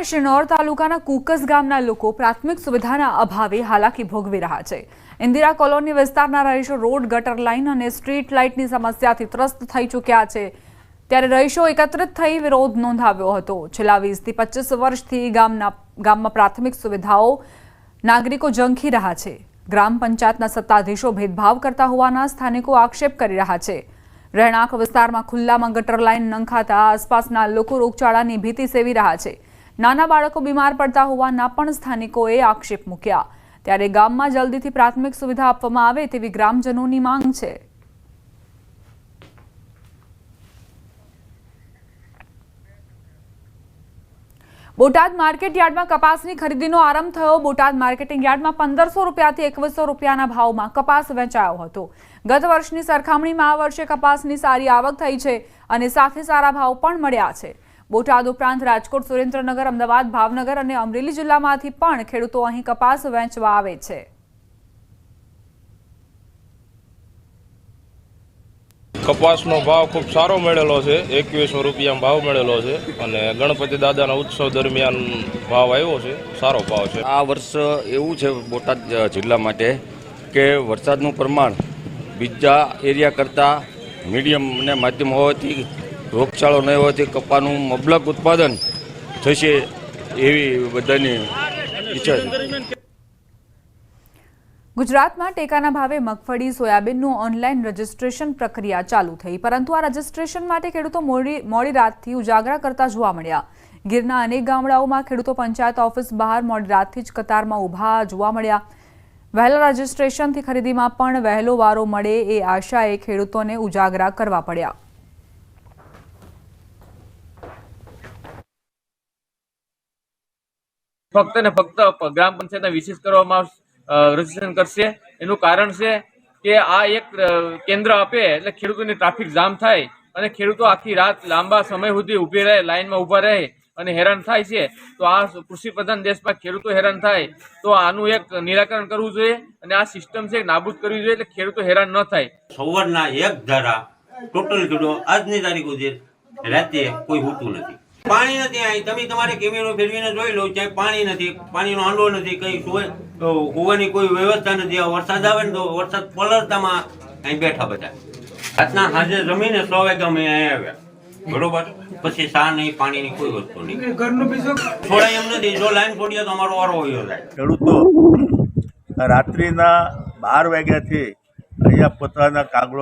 અને શિનોર તાલુકાના કુકસ ગામના લોકો પ્રાથમિક સુવિધાના અભાવે હાલાકી ભોગવી રહ્યા છે. ઇન્દિરા કોલોની વિસ્તારના રહીશો રોડ, ગટર લાઇન અને સ્ટ્રીટ લાઇટની સમસ્યાથી ત્રસ્ત થઈ ચૂક્યા છે. ત્યારે રહીશો એકત્રિત થઈ વિરોધ નોંધાવ્યો હતો. છેલ્લા વીસથી પચીસ વર્ષથી ગામના, ગામમાં પ્રાથમિક સુવિધાઓ નાગરિકો ઝંખી રહ્યા છે. ગ્રામ પંચાયતના સત્તાધીશો ભેદભાવ કરતા હોવાના સ્થાનિકો આક્ષેપ કરી રહ્યા છે. રહેણાંક વિસ્તારમાં ખુલ્લામાં ગટર લાઇન નંખાતા આસપાસના લોકો રોગચાળાની ભીતિ સેવી રહ્યા છે. નાના બાળકો બીમાર પડતા હોવાના પણ સ્થાનિકોએ આક્ષેપ મૂક્યા. ત્યારે ગામમાં જલ્દીથી પ્રાથમિક સુવિધા આપવામાં આવે તેવી ગ્રામજનોની માંગ છે. બોટાદ માર્કેટ યાર્ડમાં કપાસની ખરીદીનો આરંભ થયો. બોટાદ માર્કેટિંગ યાર્ડમાં પંદરસો રૂપિયાથી એકવીસો રૂપિયાના ભાવમાં કપાસ વેચાયો હતો. ગત વર્ષની સરખામણીમાં આ વર્ષે કપાસની સારી આવક થઈ છે અને સાથે સારા ભાવ પણ મળ્યા છે. બોટાદ ઉપરાંત રાજકોટ સુરેન્દ્રનગર અમદાવાદ ભાવનગર અને અમરેલી જિલ્લામાંથી પણ ખેડૂતો અહીં કપાસ વેચવા આવે છે. કપાસનો ભાવ ખૂબ સારો મળેલો છે. એકવીસો રૂપિયા ભાવ મળેલો છે અને ગણપતિ દાદાના ઉત્સવ દરમિયાન ભાવ આવ્યો છે. સારો ભાવ છે. આ વર્ષ એવું છે બોટાદ જિલ્લા માટે કે વરસાદનું પ્રમાણ બીજા એરિયા કરતાં મીડિયમ અને માધ્યમ હોવાથી રોગચાળો ન હોવાથી કપાનું મબલક ઉત્પાદન થશે એવી બધાની ઈચ્છા છે. ગુજરાતમાં ટેકાના ભાવે મગફળી, સોયાબીનનું ઓનલાઈન રજીસ્ટ્રેશન પ્રક્રિયા ચાલુ થઈ, પરંતુ આ રજીસ્ટ્રેશન માટે ખેડૂતો મોડી રાતથી ઉજાગરા કરતા જોવા મળ્યા. ગીરના અનેક ગામડાઓમાં ખેડૂતો પંચાયત ઓફિસ બહાર મોડી રાતથી જ કતારમાં ઊભા જોવા મળ્યા. વહેલા રજીસ્ટ્રેશનથી ખરીદીમાં પણ વહેલો વારો મળે એ આશાએ ખેડૂતોને ઉજાગરા કરવા પડ્યા. ફક્ત ને ફક્ત ગ્રામ પંચાયતના વિશેષ કરવામાં રજીસ્ટ્રેશન કરશે. એનું કારણ છે કે આ એક કેન્દ્ર આપે એટલે ખેડૂતોની ટ્રાફિક જામ થાય અને ખેડૂતો આખી રાત લાંબા સમય સુધી ઊભી રહે લાઈનમાં ઊભા રહે અને હેરાન થાય છે. તો આ કૃષિ પ્રધાન દેશમાં ખેડૂતો હેરાન થાય. તો આનું એક નિરાકરણ કરવું જોઈએ અને આ સિસ્ટમ છે નાબૂદ કરવી જોઈએ એટલે ખેડૂતો હેરાન ન થાય. સવારના એક ધારા ટોટલ ખેડૂતો આજની તારીખ સુધી રાતે કોઈ હોતું નથી. પાણી નથી અહીં તમે તમારે કેમેરો ફેરવીને જોઈ લો ક્યાંય પાણી નથી પાણીનો આંડો નથી કઈ કુવાની કોઈ વ્યવસ્થા નથી. વરસાદ આવે ને તો વરસાદ પલળતામાં અહીં બેઠા બધા. રાતના હાજર જમીને સો વાગે અમે અહીં આવ્યા. બરોબર? પછી સા નહીં પાણીની કોઈ વસ્તુ નહીં. છોડાય એમ નથી. જો લાઈન છોડીએ તો અમારો વારો હોય જાય. ખેડૂતો રાત્રિના બાર વાગ્યાથી અહીંયા પોતાના કાગળો